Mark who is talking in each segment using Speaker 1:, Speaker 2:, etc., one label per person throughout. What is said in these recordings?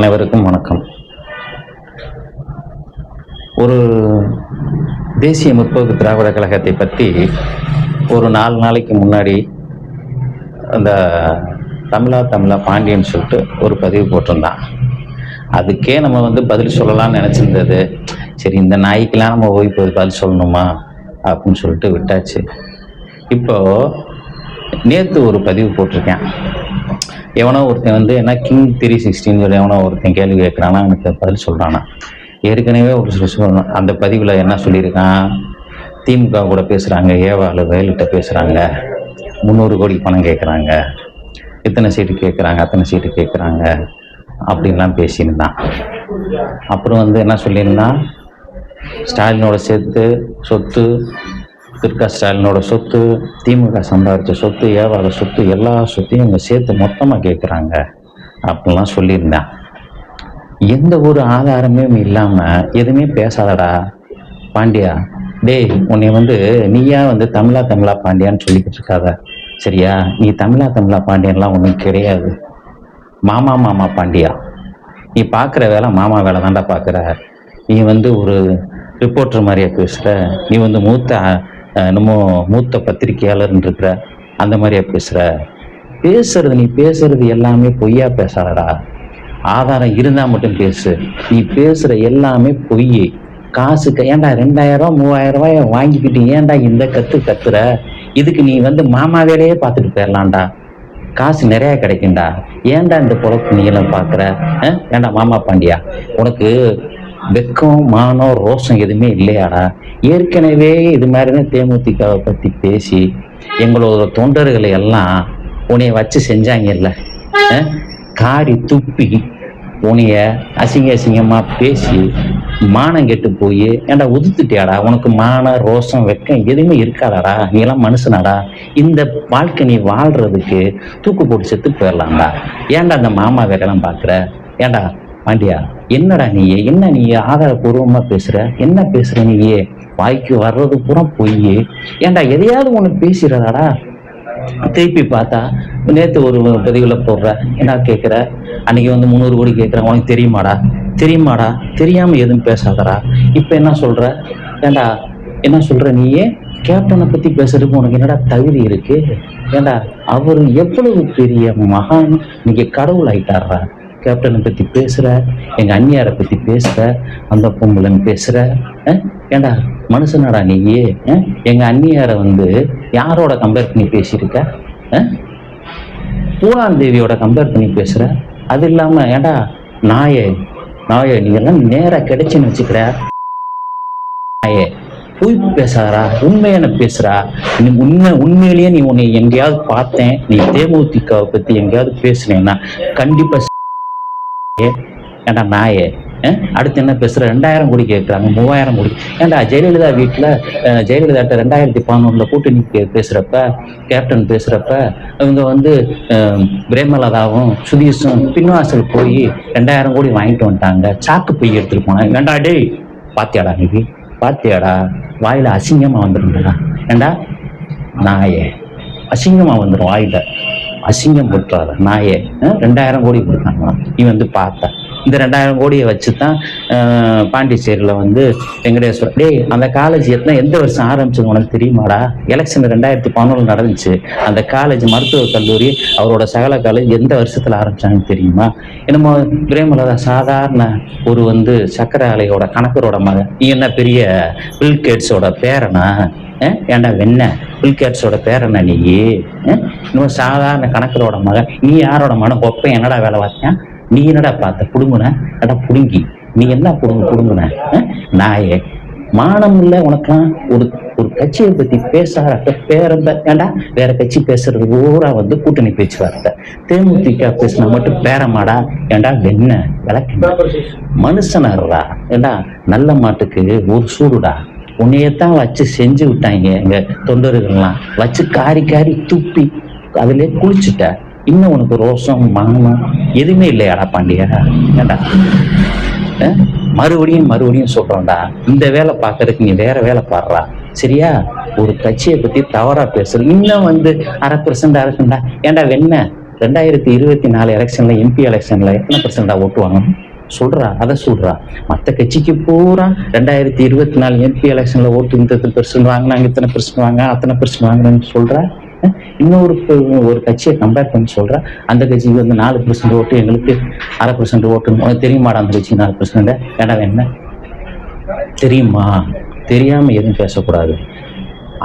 Speaker 1: அனைவருக்கும் வணக்கம். ஒரு தேசிய முற்போக்கு திராவிட கழகத்தை பற்றி ஒரு நாலு நாளைக்கு முன்னாடி அந்த தமிழா தமிழா பாண்டியன் சொல்லிட்டு ஒரு பதிவு போட்டிருந்தான். அதுக்கே நம்ம வந்து பதில் சொல்லலாம்னு நினச்சிருந்தது. சரி இந்த நாய்க்கெலாம் நம்ம போய் பதில் சொல்லணுமா? அப்படின்னு சொல்லிட்டு விட்டாச்சு. இப்போது நேற்று ஒரு பதிவு போட்டிருக்கேன். எவனோ ஒருத்தன் வந்து என்ன கிங் த்ரீ சிக்ஸ்டின்னு சொல்லி எவனோ ஒருத்தன் கேள்வி கேட்குறானா எனக்கு பதில் சொல்கிறானா ஏற்கனவே ஒரு சில சொல்லணும் அந்த பதிவில் என்ன சொல்லியிருக்கான்? திமுக கூட பேசுகிறாங்க ஏவாள் வயலிட்ட பேசுகிறாங்க முந்நூறு கோடி பணம் கேட்குறாங்க இத்தனை சீட்டு கேட்குறாங்க அத்தனை சீட்டு கேட்குறாங்க அப்படின்லாம் பேசியிருந்தான். அப்புறம் வந்து என்ன சொல்லியிருந்தான்? ஸ்டாலினோட சேர்த்து சொத்து துர்கா ஸ்டாலினோட சொத்து திமுக சம்பாதிச்ச சொத்து ஏவாத சொத்து எல்லா சொத்தையும் இவங்க சேர்த்து மொத்தமாக கேட்குறாங்க அப்படிலாம் சொல்லியிருந்தேன் எந்த ஒரு ஆதாரமே இல்லாமல் எதுவுமே பேசாதடா பாண்டியா. டேய் உன்னை வந்து நீயா வந்து தமிழா தமிழா பாண்டியான்னு சொல்லிக்கிட்டு இருக்காத. சரியா? நீ தமிழா தமிழா பாண்டியன்லாம் ஒன்றும் கிடையாது. மாமா மாமா பாண்டியா. நீ பார்க்குற வேலை மாமா வேலை தாண்டா பார்க்குற நீ வந்து ஒரு ரிப்போர்ட்டர் மாதிரியா பேசுகிற நீ வந்து மூத்த என்னமோ மூத்த பத்திரிகையாளர்னு இருக்கிற அந்த மாதிரியா பேசுகிற பேசுறது நீ பேசுறது எல்லாமே பொய்யா பேசாதடா. ஆதாரம் இருந்தால் மட்டும் பேசு. நீ பேசுகிற எல்லாமே பொய் காசுக்கு ஏன்டா ரெண்டாயிரம் ரூபா மூவாயிரம் ரூபாய் வாங்கிக்கிட்டு ஏன்டா இந்த கத்து கத்துற? இதுக்கு நீ வந்து மாமா வேலையே பார்த்துட்டு போயிடலாம்டா காசு நிறைய கிடைக்கும்டா. ஏன்டா இந்த பொழப்பு நீ எல்லாம் பார்க்குற? ஏன்டா மாமா பாண்டியா? உனக்கு வெக்கம் மானம் ரோஷம் எதுவுமே இல்லையாடா? ஏற்கனவே இது மாதிரி தேமுதிகவை பற்றி பேசி எங்களோட தொண்டர்களை எல்லாம் உன்னைய வச்சு செஞ்சாங்கல்ல? அஹ்? காரி துப்பி உனைய அசிங்க அசிங்கமாக பேசி மானம் கெட்டு போய் ஏன்டா உதுத்துட்டியாடா? உனக்கு மான ரோஷம் வெக்கம் எதுவுமே இருக்காதாடா? நீ எல்லாம் மனுஷனாடா? இந்த வாழ்க்கை நீ வாழ்றதுக்கு தூக்கு போட்டு செத்து போயிடலாம்டா. ஏன்டா அந்த மாமா வேலையெல்லாம் பார்க்குற ஏன்டா பாண்டியா? என்னடா நீ என்ன நீ ஆதாரபூர்வமாக பேசுற? என்ன பேசுற நீயே? வாய்க்கு வர்றது பூரா பொய் ஏன்டா எதையாவது ஒன்று பேசுறதாடா திருப்பி பார்த்தா நேற்று ஒரு பதிவில் போடுற என்ன கேட்குற அன்னைக்கு வந்து முந்நூறு கோடி கேட்குறேன் உனக்கு தெரியுமாடா? தெரியுமாடா? தெரியாமல் எதுவும் பேசாதடா. இப்போ என்ன சொல்கிற ஏண்டா என்ன சொல்கிற நீயே? கேப்டனை பற்றி பேசுறதுக்கு உனக்கு என்னடா தகுதி இருக்கு? ஏண்டா அவர் எவ்வளவு பெரிய மகான்? இன்னைக்கு கடவுள் ஆயிட்டாரா கேப்டனை பற்றி பேசுகிற எங்கள் அந்நியாரை பற்றி பேசுகிற அந்த பொம்பளைன்னு பேசுகிற ஏண்டா மனுஷனாடா நீயே எங்கள் எங்க வந்து யாரோட கம்பேர் பண்ணி பேசியிருக்க அஹ்? பூலாந்தேவியோட கம்பேர் பண்ணி பேசுற. அது இல்லாம ஏண்டா நாயே நாயே நீ எல்லாம் கிடைச்சின்னு கிடைச்சுன்னு வச்சுக்கிற நாயே பொய் பேசாதரா உண்மையான பேசுறா. நீ உண்மை உண்மையிலேயே நீ உன்னை எங்கேயாவது பார்த்தேன். நீ தேமுதிகவை பத்தி எங்கேயாவது பேசுனேன்னா கண்டிப்பா ஏண்டா நாயே அடுத்து என்ன பேசுற? ரெண்டாயிரம் கோடி கேட்குறாங்க மூவாயிரம் கோடி. ஏண்டா ஜெயலலிதா வீட்டில் ஜெயலலிதாட்ட ரெண்டாயிரத்தி பதினொன்றில் கூட்டணி பே- பேசுறப்ப கேப்டன் பேசுறப்ப இவங்க வந்து பிரேமலதாவும் சுதீஷும் பின்வாசல் போய் ரெண்டாயிரம் கோடி வாங்கிட்டு வந்துட்டாங்க. சாக்கு போய் எடுத்துட்டு போனாங்க ஏண்டா டேய் பாத்தியாடா நீ? பாத்தியாடா வாயில அசிங்கமா வந்துருந்தா ஏண்டா? நாயே அசிங்கமா வந்துடும் வாயில. அசிங்கம் போட்டுறாரு. நாயே ரெண்டாயிரம் கோடி கொடுத்தாங்க நீ வந்து பார்த்தா. இந்த ரெண்டாயிரம் கோடியை வச்சு தான் பாண்டிச்சேரியில் வந்து வெங்கடேஸ்வரர் டேய் அந்த காலேஜ் எத்தனை எந்த வருஷம் ஆரம்பிச்சது உனக்கு தெரியுமாடா? எலெக்ஷன் ரெண்டாயிரத்தி பதினொன்று நடந்துச்சு. அந்த காலேஜ் மருத்துவக் கல்லூரி அவரோட சகல காலேஜ் எந்த வருஷத்தில் ஆரம்பிச்சாங்கன்னு தெரியுமா? என்னமோ பிரேமலதா சாதாரண ஒரு வந்து சக்கர ஆலையோட கணக்கரோட மகன். நீ என்ன பெரிய பில் கேட்ஸோட பேரனா? ஏன்டா வெண்ண? பில்கேட்ஸோட பேரன நீ? இன்னும் சாதாரண கணக்கரோட மகன். நீ யாரோட மகன்? ஒப்ப என்னடா வேலை பார்த்தேன் நீ என்னடா பார்த்த? புடுங்குன? அடா புடுங்கி. நீ என்ன புடுங்கு புடுங்குன? நாயே. மானம் இல்லை உனக்கெல்லாம்? ஒரு ஒரு கட்சியை பத்தி பேசாத பேரம்ப ஏன்டா வேற கட்சி பேசுறது பூரா வந்து கூட்டணி பேச்சுவார்த்தை. தேமுதிக பேசினா மட்டும் பேரமாடா ஏன்டா வெண்ண? விளக்கு மனுஷனர்றா ஏண்டா நல்ல மாட்டுக்கு ஒரு சூடுடா? உன்னையத்தான் வச்சு செஞ்சு விட்டாங்க எங்க தொண்டர்கள்லாம். வச்சு காரி காரி துப்பி அதுல குளிச்சுட்ட. இன்னும் உனக்கு ரோஷம் மானம் எதுவுமே இல்லையாடா பாண்டியா? ஏண்டா? அஹ்? மறுபடியும் மறுபடியும் சொல்றோம்டா. இந்த வேலை பார்க்கறதுக்கு நீ வேற வேலை பாடுறா. சரியா? ஒரு கட்சியை பத்தி தவறா பேசுற. இன்னும் வந்து அரை பிரசண்டா இருக்குண்டா ஏன்டா வெண்ண? ரெண்டாயிரத்தி இருபத்தி நாலு எலெக்ஷன்ல எம்பி எலெக்ஷன்ல எத்தனை பர்சன்டா ஓட்டுவாங்க சொல்றா அதை சொல்றா. மற்ற கட்சிக்கு பூரா ரெண்டாயிரத்தி இருபத்தி நாலு எம்பி எலெக்ஷன்ல ஓட்டு இந்த பெர்சன்ட் வாங்கினாங்க இத்தனை பெர்சன்ட் வாங்க அத்தனை பெர்சன்ட் வாங்கினேன்னு சொல்றா. இன்னொரு ஒரு கட்சியை கம்பேர் பண்ணி சொல்றா. அந்த கட்சிக்கு வந்து நாலு பர்சன்ட் ஓட்டு எங்களுக்கு அரை பர்சன்ட் ஓட்டு. உனக்கு தெரியுமாடா அந்த கட்சிக்கு நாலு பர்சன்ட் ஏடா என்ன? தெரியுமா? தெரியாம எதுவும் பேசக்கூடாது.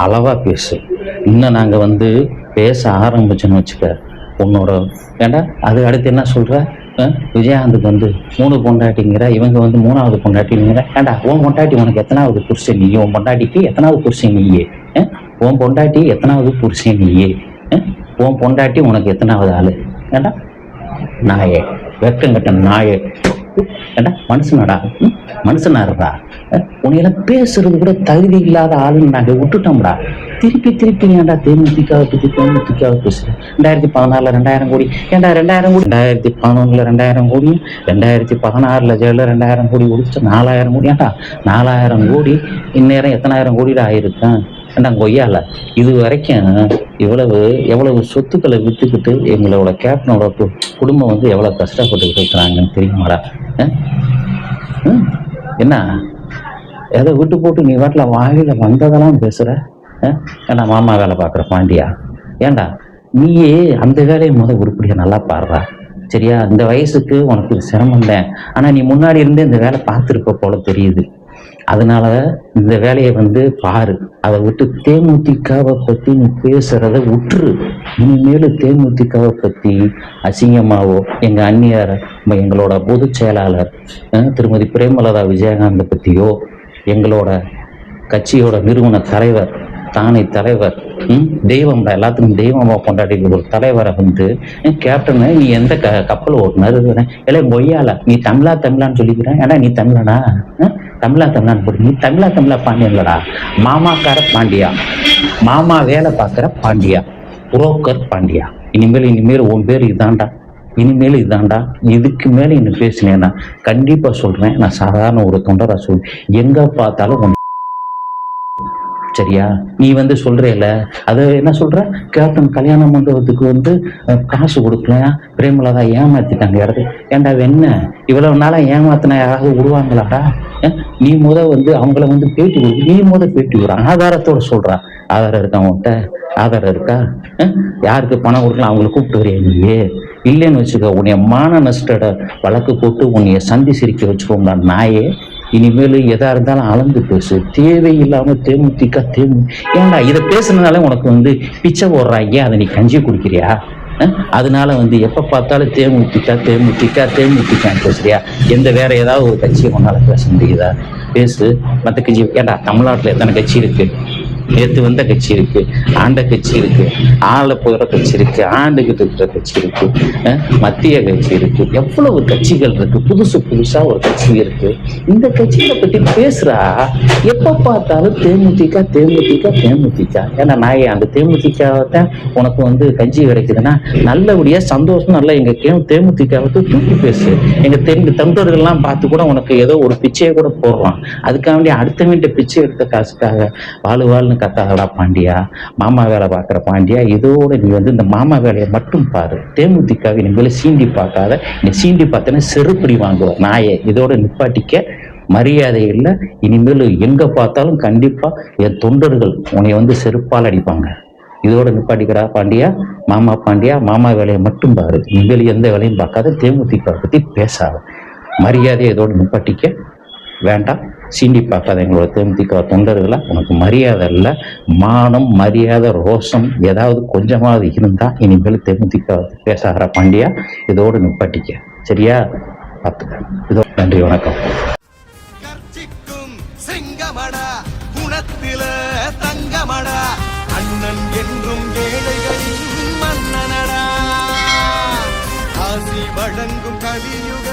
Speaker 1: அளவா பேசு. இன்னும் நாங்க வந்து பேச ஆரம்பிச்சோன்னு வச்சுக்க உன்னோட ஏண்டா அது அடுத்து என்ன சொல்ற? விஜயகாந்துக்கு வந்து மூணு பொண்டாட்டிங்கிற இவங்க வந்து மூணாவது பொண்டாட்டிங்கிற ஏண்டா உன் பொண்டாட்டி உனக்கு எத்தனாவது புருஷன் நீ உன் பொண்டாட்டிக்கு எத்தனாவது புருஷன் நீயே? உன் பொண்டாட்டி எத்தனாவது புருஷன் நீயே? உன் பொண்டாட்டி உனக்கு எத்தனாவது ஆளு? ஏண்டா? நாயே. வெக்கங்கட்ட நாயே. ஏண்டா? மனுஷனாடா? ம்? மனுஷனாருடா? உனையெல்லாம் பேசுறது கூட தகுதி இல்லாத ஆளுன்னு நாங்கள் விட்டுட்டோம்டா. திருப்பி திருப்பி ஏன்டா தேமுதிகாவை பற்றி தேமுதிகாவை பேசுகிறேன் ரெண்டாயிரத்தி பதினாலில் ரெண்டாயிரம் கோடி. ஏன்டா ரெண்டாயிரம் கோடி? ரெண்டாயிரத்தி பதினொன்றில் ரெண்டாயிரம் கோடி. ரெண்டாயிரத்தி பதினாறில் ஜெயில ரெண்டாயிரம் கோடி ஒழிச்சு நாலாயிரம் கோடி. ஏன்டா நாலாயிரம் கோடி? இந்நேரம் எத்தனாயிரம் கோடிடா ஆயிருக்கேன் ஏன்டா கொய்யால இது வரைக்கும் இவ்வளவு எவ்வளவு சொத்துக்களை விற்றுக்கிட்டு எங்களோட கேப்டனோட கு- குடும்பம் வந்து எவ்வளோ கஷ்டப்பட்டுக்கிட்டு இருக்கிறாங்கன்னு தெரியுமாடா? ம்? என்ன? ஏதோ விட்டு போட்டு நீ வாட்டில் வாயில வந்ததெல்லாம் பேசுகிற ஏன்னா மாமா வேலை பார்க்குற பாண்டியா? ஏண்டா? நீயே அந்த வேலையை முத உருப்படியாக நல்லா பாடுறா. சரியா? இந்த வயசுக்கு உனக்கு சிரமம் தான். ஆனால் நீ முன்னாடி இருந்தே இந்த வேலை பார்த்துருப்ப போல தெரியுது. அதனால இந்த வேலையை வந்து பாரு. அதை விட்டு தேமுதிகவை பற்றி நீ பேசுகிறத விட்டுரு இனிமேல் தேமுதிகவை பற்றி அசிங்கமாவோ எங்கள் அந்நியார் எங்களோட பொதுச் செயலாளர் திருமதி பிரேமலதா விஜயகாந்தை பற்றியோ எங்களோட கட்சியோட நிறுவன தலைவர் தானே தலைவர் ம், தெய்வம்டா எல்லாத்துக்கும் தெய்வமா கொண்டாடி ஒரு தலைவரை வந்து "ஏன் கேப்டனு நீ எந்த க கப்பல் ஓட்டுனாரு? இல்லை மொய்யால நீ தமிழா தமிழான்னு சொல்லிக்கிறேன். ஏன்னா நீ தமிழனா? தமிழா தமிழான்னு நீ தமிழா தமிழா பாண்டியன்லடா மாமாக்கார பாண்டியா. மாமா வேலை பார்க்குற பாண்டியா. புரோக்கர் பாண்டியா. இனிமேல் இனிமேல் உன் பேர் இதான்டா இனிமேல் இதான்டா இதுக்கு மேலே இன்னும் பேசினேன்னா கண்டிப்பா சொல்றேன். நான் சாதாரண ஒரு தொண்டரா சொல் எங்க பார்த்தாலும் உன் சரியா? நீ வந்து சொல்றேல அது என்ன சொல்ற? கேப்டன் கல்யாண மண்டபத்துக்கு வந்து காசு கொடுக்கல பிரேமலதா ஏமாத்திட்டாங்க யாராவது. ஏன்டா என்ன? இவ்வளவு நாளா ஏமாத்தின யாராவது விடுவாங்களாடா நீ முத வந்து அவங்கள வந்து பேட்டி கொடு. நீ முத பேட்டி விடுற ஆதாரத்தோட சொல்றா. ஆதாரம் இருக்கா உன்கிட்ட? ஆதாரம் இருக்கா? யாருக்கு பணம் கொடுக்கலாம்? அவங்களை கூப்பிட்டு வரையா நீயே? இல்லைன்னு வச்சுக்கோ உன்னைய மான நஷ்டட வழக்கு போட்டு உன்னைய சந்தி சிரிக்க வச்சுக்கோங்களா நாயே. இனிமேல் எதா இருந்தாலும் அளந்து பேசு. தேவையில்லாம தேமுதிக தேமு ஏன்டா இதை பேசுனதுனால உனக்கு வந்து பிச்சை போடுறாங்க அதை நீ கஞ்சி குடிக்கிறியா? அதனால வந்து எப்ப பார்த்தாலும் தேமுதிக தேமுதிக தேமுதிகான்னு பேசுறியா? எந்த வேற ஏதாவது ஒரு கட்சியை உன்னால பேச முடியுதா? பேசு. மற்ற கட்சி ஏன்டா தமிழ்நாட்டில் எத்தனை கட்சி இருக்கு? நேற்று வந்த கட்சி இருக்கு ஆண்ட கட்சி இருக்கு ஆள போகிற கட்சி இருக்கு ஆண்டுகிட்டு இருக்கிற கட்சி இருக்கு மத்திய கட்சி இருக்கு எவ்வளவு கட்சிகள் இருக்கு புதுசு புதுசா ஒரு கட்சி இருக்கு. இந்த கட்சிகளை பத்தி பேசுறா. எப்ப பார்த்தாலும் தேமுதிக தேமுதிக தேமுதிக. ஏன்னா நாயே அந்த தேமுதிகத்தான் உனக்கு வந்து கஞ்சி கிடைக்குதுன்னா நல்லபடியா சந்தோஷம் நல்லா எங்க கே தூக்கி பேசு. எங்க தெங்கு தொண்டர்கள்லாம் பார்த்து கூட உனக்கு ஏதோ ஒரு பிச்சையை கூட போடுறான். அதுக்காக வேண்டிய அடுத்த வேண்டிய பிச்சை எடுத்த காசுக்காக வாழ் வாழ்னு கத்தாதடா பாண்டியா? மாமா வேலை பார்க்குற பாண்டியா? இதோட நீ வந்து இந்த மாமா வேலையை மட்டும் பாரு. தேமுதிக நீ மேலே சீண்டி பார்க்காத. நீ சீண்டி பார்த்தேன்னா செருப்படி வாங்குவேன் நாயே இதோட நிப்பாட்டிக்க மரியாதை இல்லை. இனிமேல் எங்க பார்த்தாலும் கண்டிப்பா என் தொண்டர்கள் உன்னை வந்து செருப்பால் அடிப்பாங்க. இதோட நிப்பாட்டிக்கிறா பாண்டியா? மாமா பாண்டியா மாமா வேலையை மட்டும் பாரு. இனிமேல் எந்த வேலையும் பார்க்காத. தேமுதிக பத்தி பேசாத. மரியாதையை இதோட நிப்பாட்டிக்க வேண்டாம். சீண்டி பார்க்காத எங்களோட தேமுதிக தொண்டர்களை? உனக்கு மரியாதை இல்லை. மானம் மரியாதை ரோஷம் ஏதாவது கொஞ்சமாவது இருந்தா இனிமேல் தேமுதிக பேசாகிற பாண்டியா இதோடு நிப்பாட்டிக்க. சரியா? பார்த்துக்க. இதோ நன்றி வணக்கம்.
Speaker 2: சிங்கமடா குணத்தில தங்கமடா அண்ணன் என்றும் ஏழைகளின் மன்னனடா. ஆசி வழங்கும் கலியுக